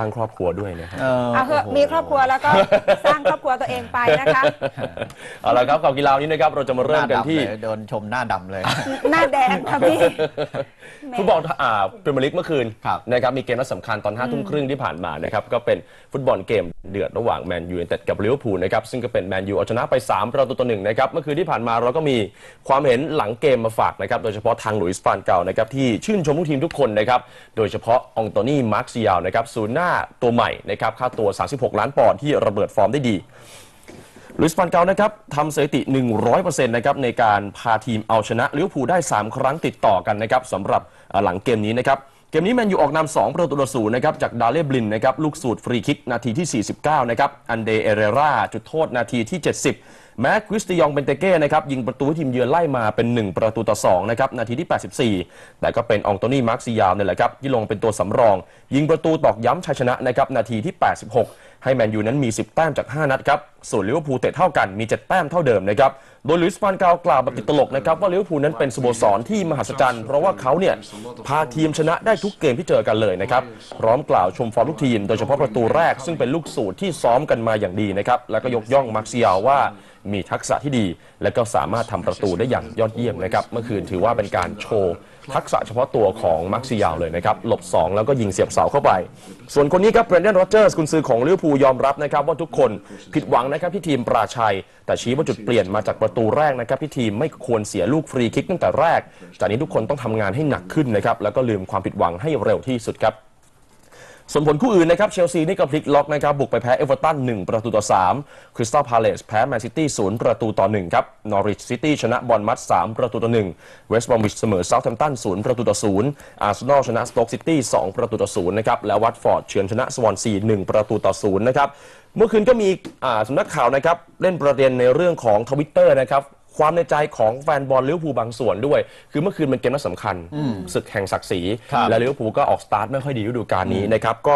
สร้างครอบครัวด้วยนะฮะเอาเถอะมีครอบครัวแล้วก็ สร้างครอบครัวตัวเองไปนะคะ เอาละครับข่าวกีฬาวันนี้นะครับ เราจะมาเริ่มกันที่ หาดำเลยโดนชมหน้าดำเลย หน้าแดงค่ะพี่แหม ฟุตบอลอ่าพรีเมียร์ลีกเมื่อคืนครับนะครับมีเกมนัดสำคัญตอน5ทุ่มครึ่งที่ผ่านมานะครับก็เป็นฟุตบอลเกมเดือดระหว่างแมนยูไนเต็ดกับลิเวอร์พูลนะครับซึ่งก็เป็นแมนยูเอาชนะไป 3 ประตูต่อหนึ่งนะครับเมื่อคืนที่ผ่านมาเราก็มีความเห็นหลังเกมมาฝากนะครับโดยเฉพาะทางหลุยส์ฟานเก่านะครับที่ชื่นชมลูกทีมทุกคนนะครับโดยเฉพาะองโตนี่มาร์คซิยาลนะครับศูนย์หน้าาตัวใหม่นะครับค่าตัว 36 ล้านปอนด์ที่ระเบิดฟอร์มได้ดีลุยส์ฟานเกานะครับทำสถิติ 100%นะครับในการพาทีมเอาชนะลิเวอร์พูลได้ 3 ครั้งติดต่อกันนะครับสำหรับหลังเกมนี้นะครับ กมนี้แมนยูออกนำ2ประตูต่อศูนย์นะครับจากดาเล่บลินนะครับลูกสูตรฟรีคิกนาทีที่ 49 นะครับอันเดเอเรราจุดโทษนาทีที่ 70 แม้คริสติยองเบนเตเก้นะครับยิงประตูทีมเยือนไล่มาเป็น 1 ประตูต่อ2นะครับนาทีที่ 84 แต่ก็เป็นองโตนี่มาร์คซิยาวเนี่ยแหละครับที่ลงเป็นตัวสำรอง ยิงประตูตอกย้ำชัยชนะนะครับนาทีที่ 86 ให้แมนยูนั้นมี 10 แต้มจาก 5 นัดครับ ส่วนลิเวอร์พูลเตะเท่ากันมี7แต้มเท่าเดิมนะครับโดยลุยส์ฟานกาวกล่าวแบบติดตลกนะครับว่าลิเวอร์พูลนั้นเป็นสโมสรที่มหัศจรรย์เพราะว่าเขาเนี่ยพาทีมชนะได้ทุกเกมที่เจอกันเลยนะครับพร้อมกล่าวชมฟอร์มลูกทีมโดยเฉพาะประตูแรกซึ่งเป็นลูกสูตรที่ซ้อมกันมาอย่างดีนะครับแล้วก็ยกย่องมาร์คซิยาลว่ามีทักษะที่ดี และก็สามารถทำประตูได้อย่างยอดเยี่ยมนะครับเมื่อคืนถือว่าเป็นการโชว์ทักษะเฉพาะตัวของมาร์คซิยาวเลยนะครับ หลบ 2 แล้วก็ยิงเสียบเสาเข้าไป ส่วนคนนี้ครับเบรนเดนโรเจอร์สกุนซือของลิเวอร์พูลยอมรับนะครับว่าทุกคนผิดหวังนะครับที่ทีมปราชัย แต่ชี้ว่าจุดเปลี่ยนมาจากประตูแรกนะครับที่ทีมไม่ควรเสียลูกฟรีคิกตั้งแต่แรก จากนี้ทุกคนต้องทำงานให้หนักขึ้นนะครับแล้วก็ลืมความผิดหวังให้เร็วที่สุดครับ ส่วนผลคู่อื่นนะครับเชลซีนี่ก็พลิกล็อกนะครับบุกไปแพ้เอเวอร์ตัน1ประตูต่อ3คริสตัลพาเลสแพ้แมนซิตี้0ประตูต่อ1ครับนอริชซิตี้ชนะบอลมัด3ประตูต่อ1เวสต์บอมวิชเสมอเซาท์แฮมป์ตัน0ประตูต่อ0อาร์เซนอลชนะสโต๊กซิตี้2ประตูต่อ0นะครับและวัตฟอร์ดเฉือนชนะสวอนซี1ประตูต่อ0นะครับเมื่อคืนก็มีสำนักข่าวนะครับเล่นประเด็นในเรื่องของทวิตเตอร์นะครับ ความในใจของแฟนบอลลิเวอร์พูลบางส่วนด้วย คือเมื่อคืนเป็นเกมนัดสำคัญศึกแห่งศักดิ์ศรีครับและลิเวอร์พูลก็ออกสตาร์ทไม่ค่อยดีฤดูกาลนี้นะครับก็